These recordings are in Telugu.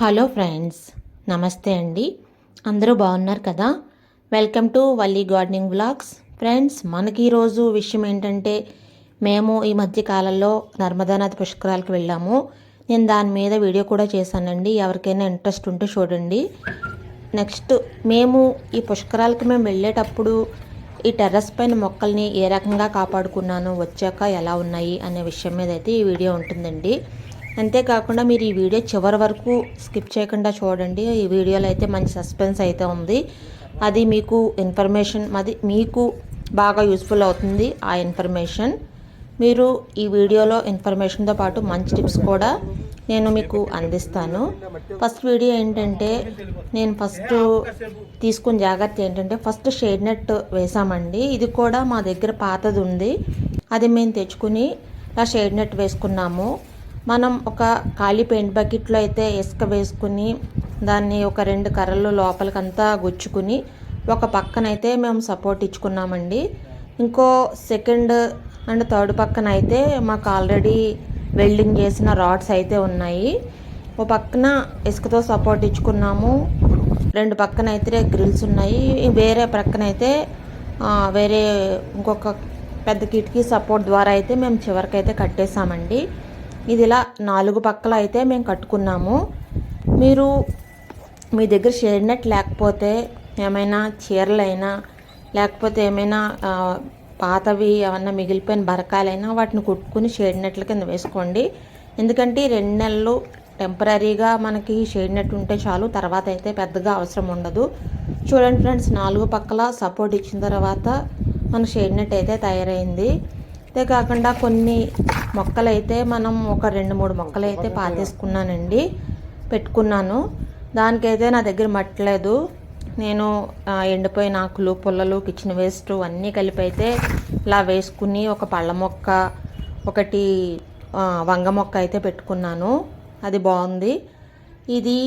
హలో ఫ్రెండ్స్ నమస్తే అండి. అందరూ బాగున్నారు కదా? Welcome to Valli gardening vlogs friends మనకి ఈరోజు విషయం ఏంటంటే మేము ఈ మధ్య కాలంలో నర్మదా నది పుష్కరాలకు వెళ్ళాము. నేను దాని మీద వీడియో కూడా చేశానండి. ఎవరికైనా ఇంట్రెస్ట్ ఉంటే చూడండి. నెక్స్ట్ మేము ఈ పుష్కరాలకి మేము వెళ్ళేటప్పుడు ఈ టెర్రస్ పైన మొక్కల్ని ఏ రకంగా కాపాడుకున్నాను వచ్చాక ఎలా ఉన్నాయి అనే విషయం మీద అయితే ఈ వీడియో ఉంటుందండి. అంతేకాకుండా మీరు ఈ వీడియో చివరి వరకు స్కిప్ చేయకుండా చూడండి. ఈ వీడియోలో అయితే మంచి సస్పెన్స్ అయితే ఉంది. అది మీకు ఇన్ఫర్మేషన్ అది మీకు బాగా యూస్ఫుల్ అవుతుంది ఆ ఇన్ఫర్మేషన్. మీరు ఈ వీడియోలో ఇన్ఫర్మేషన్తో పాటు మంచి టిప్స్ కూడా నేను మీకు అందిస్తాను. ఫస్ట్ వీడియో ఏంటంటే నేను ఫస్ట్ తీసుకున్న జాగ్రత్త ఏంటంటే ఫస్ట్ షేడ్ నెట్ వేసామండి ఇది కూడా మా దగ్గర పాతది ఉంది. అది మేము తెచ్చుకుని ఆ షేడ్ నెట్ వేసుకున్నాము. మనం ఒక ఖాళీ పెయింట్ బకెట్లో అయితే ఇసుక వేసుకుని దాన్ని ఒక రెండు కర్రలు లోపలికంతా గుచ్చుకుని ఒక పక్కనైతే మేము సపోర్ట్ ఇచ్చుకున్నామండి. ఇంకో సెకండ్ అండ్ థర్డ్ పక్కన అయితే మాకు ఆల్రెడీ వెల్డింగ్ చేసిన రాడ్స్ అయితే ఉన్నాయి. ఓ పక్కన ఇసుకతో సపోర్ట్ ఇచ్చుకున్నాము. రెండు పక్కన అయితే గ్రిల్స్ ఉన్నాయి. వేరే ప్రక్కన అయితే వేరే ఇంకొక పెద్ద కిటికీ సపోర్ట్ ద్వారా అయితే మేము చివరికైతే కట్టేసామండి ఇది ఇలా నాలుగు పక్కల అయితే మేము కట్టుకున్నాము. మీరు మీ దగ్గర షేడ్ నెట్ లేకపోతే ఏమైనా చీరలైనా లేకపోతే ఏమైనా పాతవి ఏమన్నా మిగిలిపోయిన బరకాలైనా వాటిని కుట్టుకుని షేడ్ నెట్ల కింద వేసుకోండి. ఎందుకంటే ఈ రెండు నెలలు టెంపరీగా మనకి షేడ్ నెట్ ఉంటే చాలు తర్వాత అయితే పెద్దగా అవసరం ఉండదు. చూడండి ఫ్రెండ్స్ నాలుగు పక్కల సపోర్ట్ ఇచ్చిన తర్వాత మన షేడ్ నెట్ అయితే తయారైంది. అంతే కాకుండా కొన్ని మొక్కలైతే మనం ఒక రెండు మూడు మొక్కలైతే పాతేసుకున్నానండి పెట్టుకున్నాను. దానికైతే నా దగ్గర మట్టలేదు నేను ఎండిపోయిన ఆకులు పుల్లలు కిచెన్ వేస్ట్ అన్నీ కలిపి అయితే ఇలా వేసుకుని ఒక పళ్ళ మొక్క ఒకటి వంగ మొక్క అయితే పెట్టుకున్నాను. అది బాగుంది. ఇది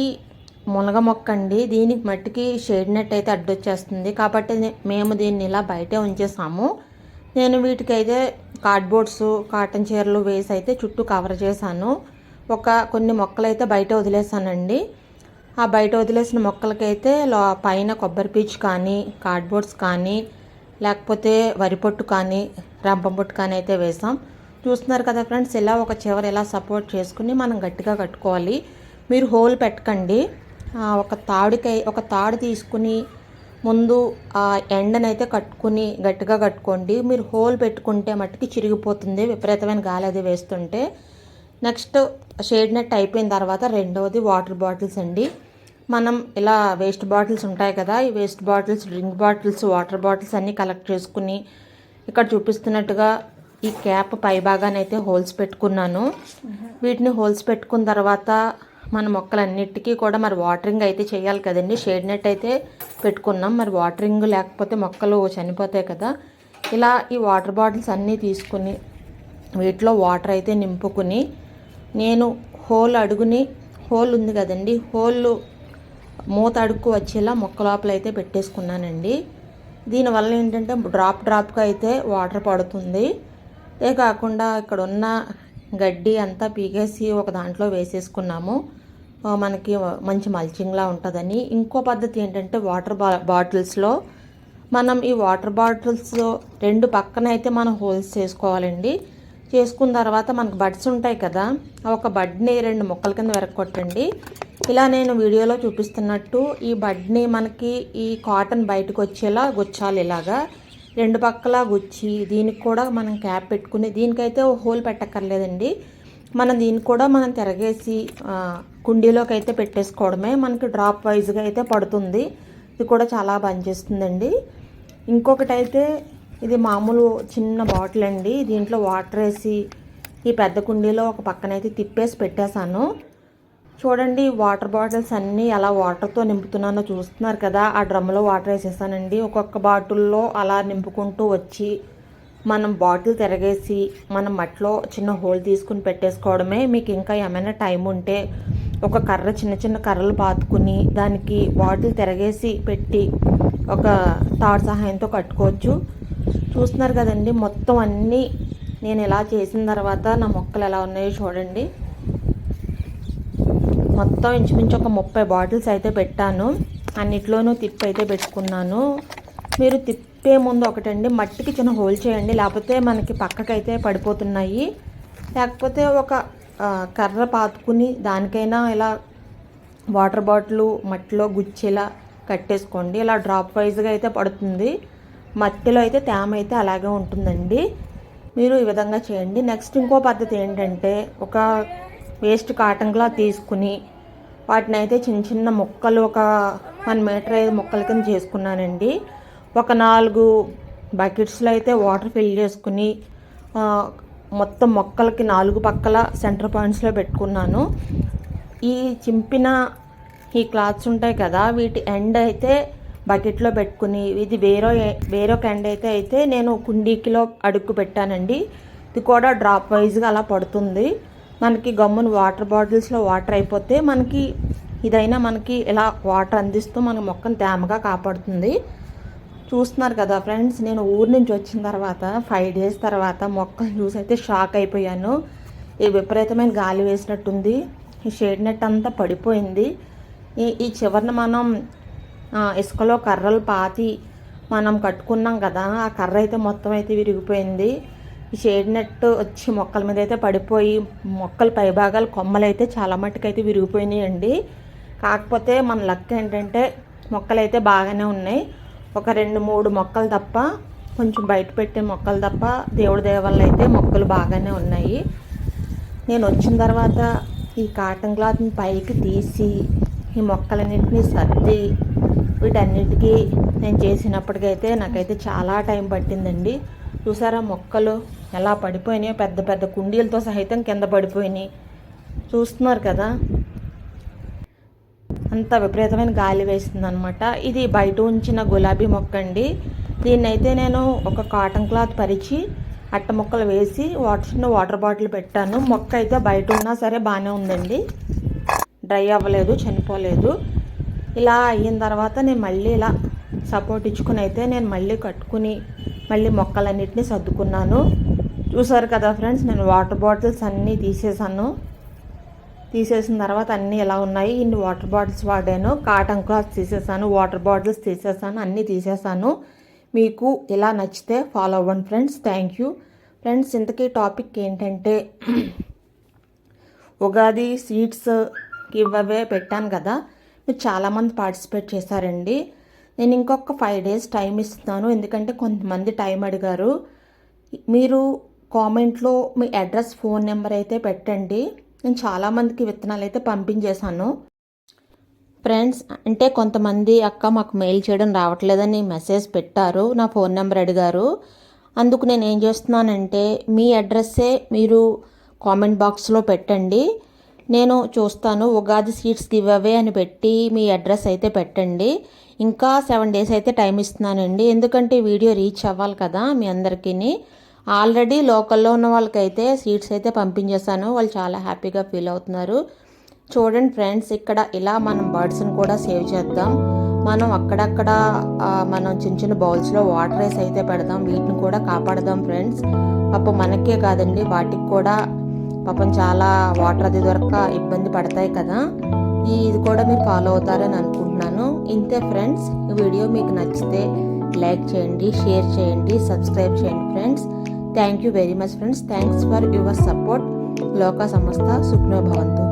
మునగ మొక్క అండి. దీనికి మట్టికి షేడ్ నెట్ అయితే అడ్డొచ్చేస్తుంది. కాబట్టి మేము దీన్ని ఇలా బయటే ఉంచేసాము. నేను వీటికైతే కార్డ్బోర్డ్స్ కాటన్ చీరలు వేసి అయితే చుట్టూ కవర్ చేశాను. ఒక కొన్ని మొక్కలు అయితే బయట వదిలేసానండి ఆ బయట వదిలేసిన మొక్కలకైతే లో పైన కొబ్బరి పీచు కానీ కార్డ్బోర్డ్స్ కానీ లేకపోతే వరి పొట్టు కానీ రంపం పొట్టు కానీ అయితే వేసాం చూస్తున్నారు కదా ఫ్రెండ్స్ ఇలా ఒక చివర ఇలా సపోర్ట్ చేసుకుని మనం గట్టిగా కట్టుకోవాలి. మీరు హోల్ పెట్టకండి. ఒక తాడుకై ఒక తాడు తీసుకుని ముందు ఆ ఎండనైతే కట్టుకుని గట్టిగా కట్టుకోండి. మీరు హోల్ పెట్టుకుంటే మట్టుకి చిరిగిపోతుంది. విపరీతమైన గాలి అది వేస్తుంటే. నెక్స్ట్ షేడ్ నెట్ అయిపోయిన తర్వాత రెండవది వాటర్ బాటిల్స్ అండి. మనం ఇలా వేస్ట్ బాటిల్స్ ఉంటాయి కదా ఈ waste bottles drink bottles water bottles అన్నీ కలెక్ట్ చేసుకుని ఇక్కడ చూపిస్తున్నట్టుగా ఈ క్యాప్ పై భాగానైతే హోల్స్ పెట్టుకున్నాను. వీటిని హోల్స్ పెట్టుకున్న తర్వాత మన మొక్కలన్నిటికీ కూడా మరి వాటరింగ్ అయితే చేయాలి కదండి. షేడ్ నెట్ అయితే పెట్టుకున్నాం. మరి వాటరింగ్ లేకపోతే మొక్కలు చనిపోతాయి కదా. ఇలా ఈ వాటర్ బాటిల్స్ అన్నీ తీసుకుని వీటిలో వాటర్ అయితే నింపుకుని నేను హోల్ అడుగుని హోల్ ఉంది కదండి. హోల్ మూత అడుక్కు వచ్చేలా మొక్క లోపల అయితే పెట్టేసుకున్నానండి. దీనివల్ల ఏంటంటే డ్రాప్ డ్రాప్గా అయితే వాటర్ పడుతుంది. అదే కాకుండా ఇక్కడ ఉన్న గడ్డి అంతా పీకేసి ఒక దాంట్లో వేసేసుకున్నాము. మనకి మంచి మల్చింగ్లా ఉంటుందని. ఇంకో పద్ధతి ఏంటంటే వాటర్ బా బాటిల్స్లో మనం ఈ వాటర్ బాటిల్స్ రెండు పక్కన అయితే మనం హోల్స్ చేసుకోవాలండి. చేసుకున్న తర్వాత మనకు బడ్స్ ఉంటాయి కదా ఒక బడ్ని రెండు ముక్కల కింద వెరక్కొట్టండి ఇలా నేను వీడియోలో చూపిస్తున్నట్టు ఈ బడ్ని మనకి ఈ కాటన్ బయటకు వచ్చేలా గుచ్చాలి ఇలాగా. రెండు పక్కల గుచ్చి దీనికి కూడా మనం క్యాప్ పెట్టుకుని దీనికైతే ఓ హోల్ పెట్టక్కర్లేదండి. మనం దీన్ని కూడా మనం తిరగేసి కుండీలోకి అయితే పెట్టేసుకోవడమే. మనకి డ్రాప్ వైజ్గా అయితే పడుతుంది. ఇది కూడా చాలా పనిచేస్తుందండి. ఇంకొకటి అయితే ఇది మామూలు చిన్న బాటిల్ అండి. దీంట్లో వాటర్ వేసి ఈ పెద్ద కుండీలో ఒక పక్కనైతే తిప్పేసి పెట్టేశాను. చూడండి వాటర్ బాటిల్స్ అన్నీ అలా వాటర్తో నింపుతున్నానో చూస్తున్నారు కదా. ఆ డ్రమ్లో వాటర్ వేసేసానండి. ఒక్కొక్క బాటిల్లో అలా నింపుకుంటూ వచ్చి మనం బాటిల్ తిరగేసి మనం మట్లో చిన్న హోల్ తీసుకుని పెట్టేసుకోవడమే. మీకు ఇంకా ఏమైనా టైం ఉంటే ఒక కర్ర చిన్న చిన్న కర్రలు పాతుకుని దానికి బాటిల్ తిరగేసి పెట్టి ఒక తాడు సహాయంతో కట్టుకోవచ్చు. చూస్తున్నారు కదండి మొత్తం అన్నీ నేను ఇలా చేసిన తర్వాత నా మొక్కలు ఎలా ఉన్నాయో చూడండి. మొత్తం ఇంచుమించు ఒక ముప్పై బాటిల్స్ అయితే పెట్టాను. అన్నిట్లోనూ తిప్పి అయితే పెట్టుకున్నాను. మీరు తిప్పే ముందు ఒకటండి మట్టికి చిన్న హోల్ చేయండి లేకపోతే మనకి పక్కకైతే పడిపోతున్నాయి. లేకపోతే ఒక కర్ర పాతుకుని దానికైనా ఇలా వాటర్ బాటిల్ మట్టిలో గుచ్చేలా కట్టేసుకోండి. ఇలా డ్రాప్ వైజ్గా అయితే పడుతుంది. మట్టిలో అయితే తేమ అయితే అలాగే ఉంటుందండి. మీరు ఈ విధంగా చేయండి. నెక్స్ట్ ఇంకో పద్ధతి ఏంటంటే ఒక వేస్ట్ కాటన్ క్లాత్ తీసుకుని వాటిని అయితే చిన్న చిన్న ముక్కలు ఒక వన్ మీటర్ ఐదు ముక్కల కింద చేసుకున్నానండి. ఒక నాలుగు బకెట్స్లో అయితే వాటర్ ఫిల్ చేసుకుని మొత్తం మొక్కలకి నాలుగు పక్కల సెంటర్ పాయింట్స్లో పెట్టుకున్నాను. ఈ చింపిన ఈ క్లాత్స్ ఉంటాయి కదా వీటి ఎండ్ అయితే బకెట్లో పెట్టుకుని ఇది వేరో వేరొక ఎండ్ అయితే అయితే నేను కుండీకిలో అడుక్కు పెట్టానండి. ఇది కూడా డ్రాప్ వైజ్గా అలా పడుతుంది. మనకి గమ్మున వాటర్ బాటిల్స్లో వాటర్ అయిపోతే మనకి ఇదైనా మనకి ఇలా వాటర్ అందిస్తూ మన మొక్కను తేమగా కాపాడుతుంది. చూస్తున్నారు కదా ఫ్రెండ్స్ నేను ఊరు నుంచి వచ్చిన తర్వాత ఫైవ్ డేస్ తర్వాత మొక్కలు చూసి అయితే షాక్ అయిపోయాను. ఈ విపరీతమైన గాలి వేసినట్టుంది. ఈ షేడ్ నెట్ అంతా పడిపోయింది. ఈ ఈ చివరిన మనం ఇసుకలో కర్రలు పాతి మనం కట్టుకున్నాం కదా ఆ కర్ర అయితే మొత్తం అయితే విరిగిపోయింది. ఈ షేడ్ నెట్ వచ్చి మొక్కల మీద అయితే పడిపోయి మొక్కల పైభాగాలు కొమ్మలు అయితే చాలా మట్టుకు అయితే విరిగిపోయినాయండి. కాకపోతే మన లక్ ఏంటంటే మొక్కలు అయితే బాగానే ఉన్నాయి. ఒక రెండు మూడు మొక్కలు తప్ప కొంచెం బయట పెట్టే మొక్కలు తప్ప దేవుడి దయ వల్ల అయితే మొక్కలు బాగానే ఉన్నాయి. నేను వచ్చిన తర్వాత ఈ కాటన్ క్లాత్ని పైకి తీసి ఈ మొక్కలన్నింటినీ సర్ది వీటన్నిటికీ నేను చేసినప్పటికైతే నాకైతే చాలా టైం పట్టిందండి. చూసారా మొక్కలు ఎలా పడిపోయినాయో పెద్ద పెద్ద కుండీలతో సహితం కింద పడిపోయినాయి. చూస్తున్నారు కదా అంత విపరీతమైన గాలి వేస్తుంది అనమాట ఇది బయట ఉంచిన గులాబీ మొక్క అండి దీన్ని అయితే నేను ఒక కాటన్ క్లాత్ పరిచి అట్ట ముక్కలు వేసి వాటర్ చిన్న వాటర్ బాటిల్ పెట్టాను. మొక్క అయితే బయట ఉన్నా సరే బాగానే ఉందండి. డ్రై అవ్వలేదు చనిపోలేదు. ఇలా అయిన తర్వాత నేను మళ్ళీ ఇలా సపోర్ట్ ఇచ్చుకుని అయితే నేను మళ్ళీ కట్టుకుని మళ్ళీ మొక్కలన్నిటిని సర్దుకున్నాను. చూసారు కదా ఫ్రెండ్స్ నేను వాటర్ బాటిల్స్ అన్నీ తీసేసాను. తీసేసిన తర్వాత అన్నీ ఎలా ఉన్నాయి? ఇన్ని వాటర్ బాటిల్స్ వాడాను కాటన్ క్లాత్ తీసేసాను వాటర్ బాటిల్స్ తీసేసాను అన్నీ తీసేసాను. మీకు ఇలా నచ్చితే ఫాలో అవ్వండి ఫ్రెండ్స్ థ్యాంక్ యూ ఫ్రెండ్స్ ఇంతకీ టాపిక్ ఏంటంటే ఉగాది స్వీట్స్ ఇవ్వవే పెట్టాను కదా? మీరు చాలామంది పార్టిసిపేట్ చేశారండి. నేను ఇంకొక ఫైవ్ డేస్ టైం ఇస్తున్నాను. ఎందుకంటే కొంతమంది టైం అడిగారు. మీరు కామెంట్లో మీ అడ్రస్ ఫోన్ నెంబర్ అయితే పెట్టండి. నేను చాలామందికి విత్తనాలు అయితే పంపించేశాను. ఫ్రెండ్స్ అంటే కొంతమంది అక్క మాకు మెయిల్ చేయడం రావట్లేదని మెసేజ్ పెట్టారు. నా ఫోన్ నెంబర్ అడిగారు. అందుకు నేను ఏం చేస్తున్నానంటే మీ అడ్రస్సే మీరు కామెంట్ బాక్స్లో పెట్టండి. నేను చూస్తాను ఉగాది సీట్స్ గివ్ అవే అని పెట్టి మీ అడ్రస్ అయితే పెట్టండి. ఇంకా సెవెన్ డేస్ అయితే టైం ఇస్తున్నానండి. ఎందుకంటే వీడియో రీచ్ అవ్వాలి కదా మీ అందరికీ ఆల్రెడీ లోకల్లో ఉన్న వాళ్ళకైతే సీట్స్ అయితే పంపించేశాను. వాళ్ళు చాలా హ్యాపీగా ఫీల్ అవుతున్నారు. చూడండి ఫ్రెండ్స్ ఇక్కడ ఇలా మనం బర్డ్స్ని కూడా సేవ్ చేద్దాం. మనం అక్కడక్కడ మనం చిన్న చిన్న బౌల్స్లో వాటర్ రైస్ అయితే పెడదాం. వీటిని కూడా కాపాడదాం ఫ్రెండ్స్. పాపం మనకే కాదండి వాటికి కూడా పాపం చాలా వాటర్ అది దొరక ఇబ్బంది పడతాయి కదా. ఇది కూడా మీరు ఫాలో అవుతారని అనుకుంటున్నాను. ఇంతే ఫ్రెండ్స్ ఈ వీడియో మీకు నచ్చితే లైక్ చేయండి షేర్ చేయండి సబ్స్క్రైబ్ చేయండి. Friends thank you very much friends thanks for your support లోక సంస్థ సుఖ్నోభవంతు